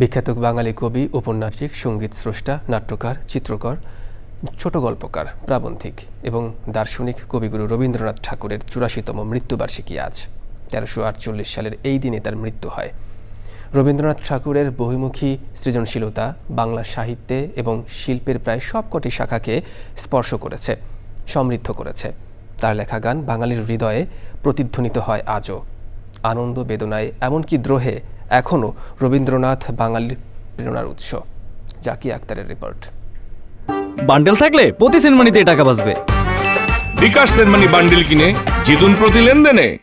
বিখ্যাত বাঙালি কবি, উপন্যাসিক, সংগীত স্রষ্টা, নাট্যকার, চিত্রকর, ছোট গল্পকার, প্রাবন্ধিক এবং দার্শনিক কবিগুরু রবীন্দ্রনাথ ঠাকুরের চুরাশিতম মৃত্যুবার্ষিকী আজ। তেরোশো আটচল্লিশ সালের এই দিনে তার মৃত্যু হয়। রবীন্দ্রনাথ ঠাকুরের বহুমুখী সৃজনশীলতা বাংলা সাহিত্যে এবং শিল্পের প্রায় সবকটি শাখাকে স্পর্শ করেছে, সমৃদ্ধ করেছে। তার লেখা গান বাঙালির হৃদয়ে প্রতিধ্বনিত হয় আজও। আনন্দ বেদনায় এমনকি দ্রোহে এখনও রবীন্দ্রনাথ বাঙালির প্রেরণার উৎস। জাকি আক্তারের রিপোর্ট। বান্ডেল থাকলে প্রতি সেনমানিতে টাকা বাঁচবে। বিকাশ সেনমানি বান্ডিল কিনে জিতুন প্রতি লেনদেনে।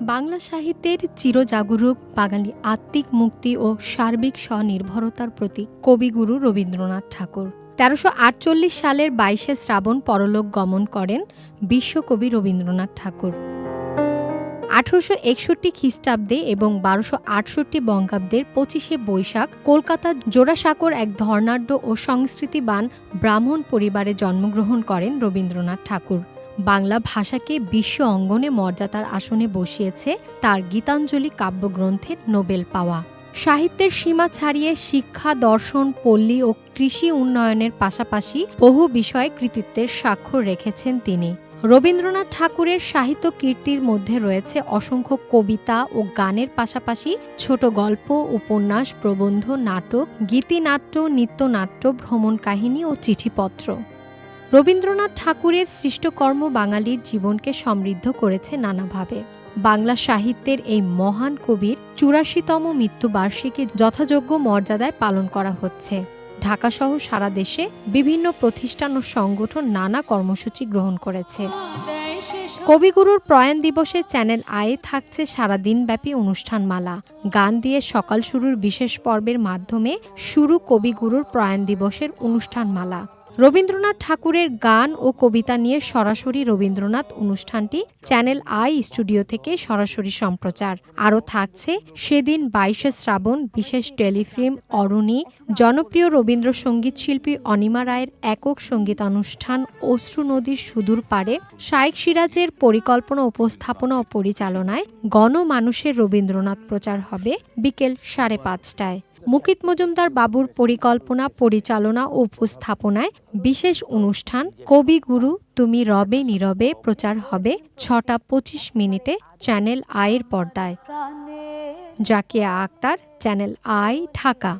বাংলা সাহিত্যের চিরজাগরুক বাঙালি আত্মিক মুক্তি ও সার্বিক স্বনির্ভরতার প্রতি কবিগুরু রবীন্দ্রনাথ ঠাকুর। তেরোশো আটচল্লিশ সালের বাইশে শ্রাবণ পরলোক গমন করেন বিশ্বকবি রবীন্দ্রনাথ ঠাকুর। আঠারোশো একষট্টি খ্রিস্টাব্দে এবং বারোশো আটষট্টি বঙ্গাব্দের পঁচিশে বৈশাখ কলকাতার জোড়াসাঁকোর এক ধর্নাঢ্য ও সংস্কৃতিবান ব্রাহ্মণ পরিবারে জন্মগ্রহণ করেন রবীন্দ্রনাথ ঠাকুর। বাংলা ভাষাকে বিশ্ব অঙ্গনে মর্যাদার আসনে বসিয়েছে তার গীতাঞ্জলি কাব্যগ্রন্থের নোবেল পাওয়া। সাহিত্যের সীমা ছাড়িয়ে শিক্ষা, দর্শন, পল্লী ও কৃষি উন্নয়নের পাশাপাশি বহু বিষয়ে কৃতিত্বের স্বাক্ষর রেখেছেন তিনি। রবীন্দ্রনাথ ঠাকুরের সাহিত্য কীর্তির মধ্যে রয়েছে অসংখ্য কবিতা ও গানের পাশাপাশি ছোট গল্প, উপন্যাস, প্রবন্ধ, নাটক, গীতিনাট্য, নৃত্যনাট্য, ভ্রমণ কাহিনী ও চিঠিপত্র। রবীন্দ্রনাথ ঠাকুরের সৃষ্টকর্ম বাঙালির জীবনকে সমৃদ্ধ করেছে নানাভাবে। বাংলা সাহিত্যের এই মহান কবির চুরাশিতম মৃত্যুবার্ষিকী যথাযোগ্য মর্যাদায় পালন করা হচ্ছে। ঢাকাসহ সারা দেশে বিভিন্ন প্রতিষ্ঠান ও সংগঠন নানা কর্মসূচি গ্রহণ করেছে। কবিগুরুর প্রয়াণ দিবসে চ্যানেল আয়ে থাকছে সারাদিনব্যাপী অনুষ্ঠানমালা। গান দিয়ে সকাল শুরুর বিশেষ পর্বের মাধ্যমে শুরু কবিগুরুর প্রয়াণ দিবসের অনুষ্ঠানমালা। রবীন্দ্রনাথ ঠাকুরের গান ও কবিতা নিয়ে সরাসরি রবীন্দ্রনাথ অনুষ্ঠানটি চ্যানেল আই স্টুডিও থেকে সরাসরি সম্প্রচার। আরও থাকছে সেদিন বাইশে শ্রাবণ বিশেষ টেলিফিল্ম অরুণী, জনপ্রিয় রবীন্দ্রসঙ্গীত শিল্পী অনিমা রায়ের একক সঙ্গীতানুষ্ঠান অশ্রু নদীর সুদূর পারে শাইক সিরাজের পরিকল্পনা উপস্থাপনা ও পরিচালনায় গণমানুষের রবীন্দ্রনাথ প্রচার হবে বিকেল সাড়ে পাঁচটায়। মুকিত মজুমদার বাবুর পরিকল্পনা পরিচালনা ও উপস্থাপনায় বিশেষ অনুষ্ঠান কবিগুরু তুমি রবে নীরবে প্রচার হবে ছটা পঁচিশ মিনিটে চ্যানেল আয়ের পর্দায়। Zakia Akter channel I Dhaka.